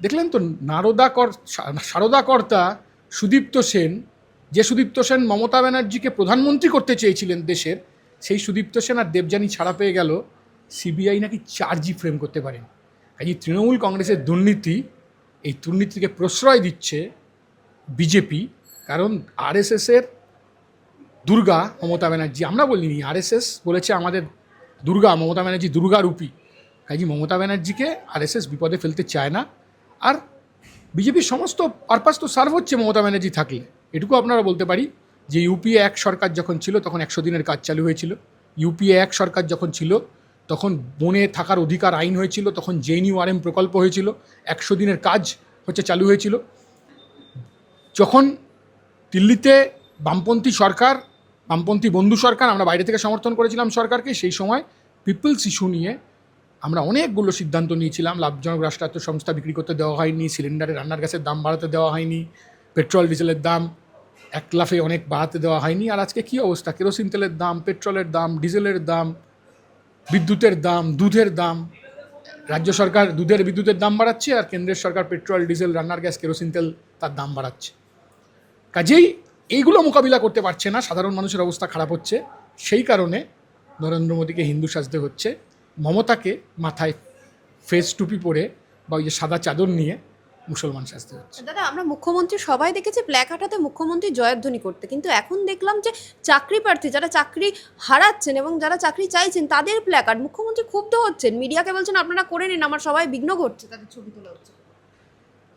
দেখলেন তো নারদা কর সারদা কর্তা সুদীপ্ত সেন, যে সুদীপ্ত সেন মমতা ব্যানার্জিকে প্রধানমন্ত্রী করতে চেয়েছিলেন দেশের, সেই সুদীপ্ত সেন আর দেবযানী ছাড়া পেয়ে গেল সিবিআই নাকি চার্জই ফ্রেম করতে পারেন। এই তৃণমূল কংগ্রেসের দুর্নীতি এই দুর্নীতিকে প্রশ্রয় দিচ্ছে বিজেপি, কারণ আরএসএসের দুর্গা মমতা ব্যানার্জি, আমরা বলিনি, আরএসএস বলেছে আমাদের দুর্গা, মমতা ব্যানার্জি দুর্গা রূপী কাজী মমতা ব্যানার্জিকে আরএসএস বিপদে ফেলতে চায় না। আর বিজেপির সমস্ত পারপাস তো সার্ভ হচ্ছে মমতা ব্যানার্জি থাকলে। এটুকু আপনারা বলতে পারি যে ইউপিএ এক সরকার যখন ছিল, তখন একশো দিনের কাজ চালু হয়েছিল। ইউপিএ এক সরকার যখন ছিল, তখন বনে থাকার অধিকার আইন হয়েছিল, তখন জেএনইউআরএম প্রকল্প হয়েছিল, একশো দিনের কাজ হচ্ছে চালু হয়েছিল। যখন দিল্লিতে বামপন্থী সরকার, বামপন্থী বন্ধু সরকার, আমরা বাইরে থেকে সমর্থন করেছিলাম সরকারকে, সেই সময় পিপলস ইস্যু নিয়ে আমরা অনেকগুলো সিদ্ধান্ত নিয়েছিলাম, লাভজনক রাষ্ট্রায়ত্ত সংস্থা বিক্রি করতে দেওয়া হয়নি সিলিন্ডারে রান্নার গ্যাসের দাম বাড়াতে দেওয়া হয়নি, পেট্রোল, ডিজেলের দাম এক লাফে অনেক বাড়াতে দেওয়া হয়নি, আর আজকে কী অবস্থা? কেরোসিন তেলের দাম, পেট্রোলের দাম, ডিজেলের দাম, বিদ্যুতের দাম, দুধের দাম, রাজ্য সরকার দুধের, বিদ্যুতের দাম বাড়াচ্ছে, আর কেন্দ্রের সরকার পেট্রোল, ডিজেল, রান্নার গ্যাস, কেরোসিন তেল তার দাম বাড়াচ্ছে। কাজেই এইগুলো মোকাবিলা করতে পারছে না, সাধারণ মানুষের অবস্থা খারাপ হচ্ছে, সেই কারণে নরেন্দ্র মোদীকে হিন্দু সাজতে হচ্ছে। মমতাকে মাথায় ফেস টুপি পরে বা ওই যে সাদা চাদর নিয়ে মুসলমান সাজতে হচ্ছে। দাদা আমরা মুখ্যমন্ত্রী সবাই দেখেছি প্ল্যাকার্ড হাতে মুখ্যমন্ত্রী জয়ধ্বনি করতে। কিন্তু এখন দেখলাম যে চাকরি প্রার্থী যারা চাকরি হারাচ্ছেন এবং যারা চাকরি চাইছেন তাদের প্ল্যাকার্ড মুখ্যমন্ত্রী ক্ষুব্ধ হচ্ছেন। মিডিয়াকে বলছেন আপনারা করে নিন আমার সবাই বিঘ্ন ঘটছে তাদের ছবি তোলা হচ্ছে।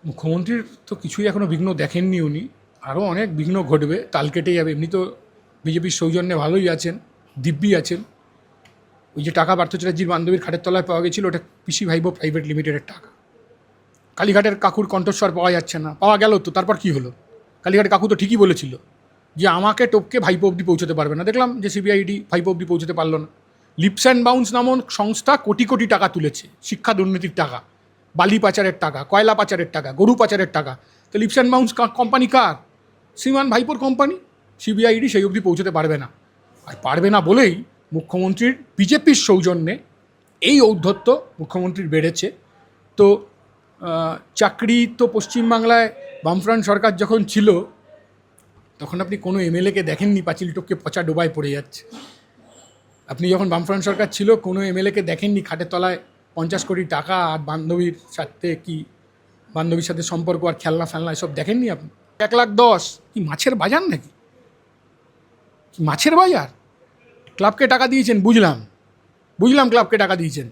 মুখ্যমন্ত্রীর তো কিছুই এখনও বিঘ্ন দেখেননি উনি। আরও অনেক বিঘ্ন ঘটবে তাল কেটে যাবে। এমনি তো বিজেপির সৌজন্যে ভালোই আছেন দিব্যি আছেন। ওই যে টাকা পার্থ চ্যাটার্জির বান্ধবীর খাটের তলায় পাওয়া গেছিল, ওটা পিসি ভাইবো প্রাইভেট লিমিটেডের টাকা। কালীঘাটের কাকুর কণ্ঠস্বর পাওয়া যাচ্ছে না। পাওয়া গেল তো, তারপর কি হলো? কালীঘাটের কাকু তো ঠিকই বলেছিল যে আমাকে টপকে ভাইপো অব্দি পৌঁছতে পারবে না। দেখলাম যে সিবিআইডি ভাইপো অব্দি পৌঁছতে পারল না। লিপস অ্যান্ড বাউন্স নামক সংস্থা কোটি কোটি টাকা তুলেছে, শিক্ষা দুর্নীতির টাকা, বালি পাচারের টাকা, কয়লা পাচারের টাকা, গরু পাচারের টাকা। তো লিপস অ্যান্ড বাউন্স কোম্পানি কার? শ্রীমান ভাইপোর কোম্পানি? সিবিআইডি সেই অবধি পৌঁছতে পারবে না। আর পারবে না বলেই মুখ্যমন্ত্রীর বিজেপির সৌজন্যে এই ঔদ্ধত্য মুখ্যমন্ত্রীর বেড়েছে। তো চাকরি তো পশ্চিমবাংলায় বামফ্রন্ট সরকার যখন ছিল, তখন আপনি কোনো এমএলএকে দেখেননি, পাঁচিল টপকে পচা ডোবায় পড়ে যাচ্ছে। আপনি যখন বামফ্রন্ট সরকার ছিল, কোনো এমএলএকে দেখেননি খাটের তলায় পঞ্চাশ কোটি টাকা আর বান্ধবীর সাথে কি, বান্ধবীর সাথে সম্পর্ক আর খেলনা ফেলনা এসব দেখেননি আপনি? এক লাখ দশ, কি মাছের বাজার নাকি? মাছের বাজার? ক্লাবকে টাকা দিয়েছেন বুঝলাম। বুঝলাম ক্লাবকে টাকা দিয়েছেন।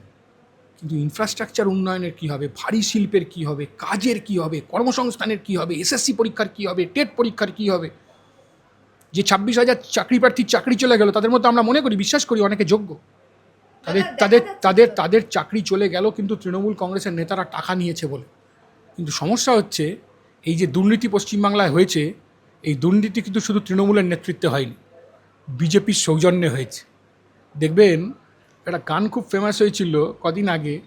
কিন্তু ইনফ্রাস্ট্রাকচার উন্নয়নের কী হবে? ভারী শিল্পের কী হবে? কাজের কী হবে? কর্মসংস্থানের কী হবে? এসএসসি পরীক্ষার কী হবে? টেট পরীক্ষার কী হবে? যে ছাব্বিশ হাজার চাকরি প্রার্থীর চাকরি চলে গেল তাদের মধ্যে আমরা মনে করি বিশ্বাস করি অনেকে যোগ্য। তাদের তাদের তাদের তাদের চাকরি চলে গেল কিন্তু তৃণমূল কংগ্রেসের নেতারা টাকা নিয়েছে বলে। কিন্তু সমস্যা হচ্ছে এই যে দুর্নীতি পশ্চিমবাংলায় হয়েছে এই দুর্নীতি কিন্তু শুধু তৃণমূলের নেতৃত্বে হয়নি। বিজেপির সৌজন্যে হয়েছে। দেখবেন, একটা গান খুব ফেমাস হয়েছিল কদিন আগে।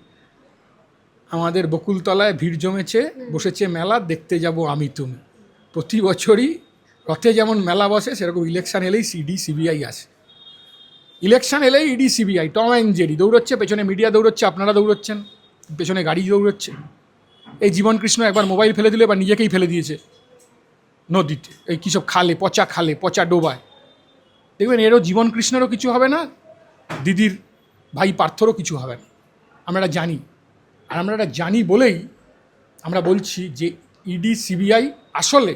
আমাদের বকুলতলায় ভিড় জমেছে, বসেছে মেলা, দেখতে যাব আমি তুমি। প্রতি বছরই রথে যেমন মেলা বসে, সেরকম ইলেকশন এলেই সিডি সিবিআই আসে। ইলেকশন এলেই ED CBI Tom and Jerry দৌড়চ্ছে, পেছনে মিডিয়া দৌড়চ্ছে, আপনারা দৌড়চ্ছেন, পেছনে গাড়ি দৌড়চ্ছে। এই জীবন কৃষ্ণ একবার মোবাইল ফেলে দিলে বা নিজেকেই ফেলে দিয়েছে। নদীতে, এই কী সব খালে, পচা খালে, পচা ডোবায়। দেখবেন এরও জীবন কৃষ্ণেরও কিছু হবে না, দিদির ভাই পার্থরও কিছু হবে না। আমরা এটা জানি। আর আমরা এটা জানি বলেই আমরা বলছি যে ইডি, সিবিআই আসলে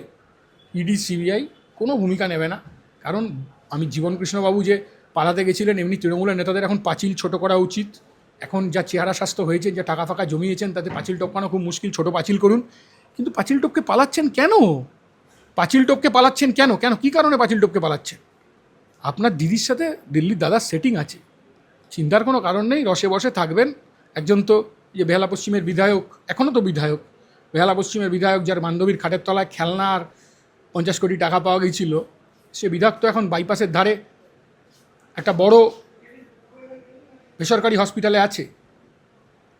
ইডি, সিবিআই কোনো ভূমিকা নেবে না। কারণ আমি জীবন কৃষ্ণবাবু যে পালাতে গেছিলেন, এমনি তৃণমূলের নেতাদের এখন পাঁচিল ছোট করা উচিত। এখন যা চেহারা স্বাস্থ্য হয়েছে, যা টাকা ফাঁকা জমিয়েছেন, তাতে পাঁচিল টপকানো খুব মুশকিল, ছোট পাঁচিল করুন। কিন্তু পাঁচিল টপকে পালাচ্ছেন কেন? পাঁচিল টপকে পালাচ্ছেন কেন? কেন? কী কারণে পাঁচিল টপকে পালাচ্ছেন? আপনার দিদির সাথে দিল্লির দাদার সেটিং আছে। চিন্তার কোনো কারণ নেই, রসে বসে থাকবেন। একজন তো যে বেহালা পশ্চিমের বিধায়ক এখনও তো বিধায়ক। বেহালা পশ্চিমের বিধায়ক যার বান্ধবীর খাটের তলায় খেলনার পঞ্চাশ কোটি টাকা পাওয়া গিয়েছিল সে বিধায়ক তো এখন বাইপাসের ধারে। একটা বড় বেসরকারি হসপিটালে আছে।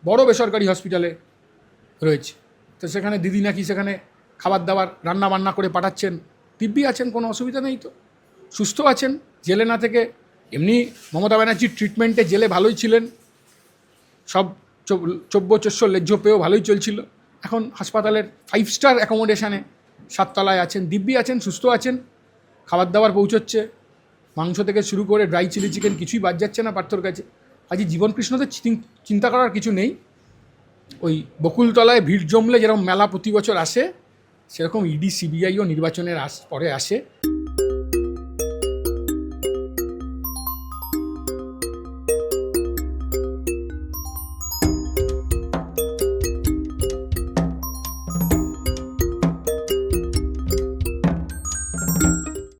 বড় বেসরকারি হসপিটালে রয়েছে। তো সেখানে দিদি নাকি সেখানে খাবার দাবার রান্না বান্না করে পাঠাচ্ছেন। দিব্যি আছেন, কোনো অসুবিধা নেই তো? সুস্থ আছেন, জেলে না থেকে এমনি মমতা ব্যানার্জির ট্রিটমেন্টে জেলে ভালোই ছিলেন। সব চব্য চস্য লেজ্জ পেয়েও ভালোই চলছিল। এখন হাসপাতালের ফাইভ স্টার অ্যাকোমোডেশনে সাততলায় আছেন, দিব্যি আছেন, সুস্থ আছেন, খাবার দাবার পৌঁছচ্ছে, মাংস থেকে শুরু করে ড্রাই চিলি চিকেন কিছুই বাদ যাচ্ছে না পার্থর কাছে। আজই জীবন চিন- চিন্তা করার কিছু নেই। ওই বকুলতলায় ভিড় জমলে যেরকম মেলা প্রতি বছর আসে, সেরকম ইডি সিবিআইও নির্বাচনের আস, পরে আসে।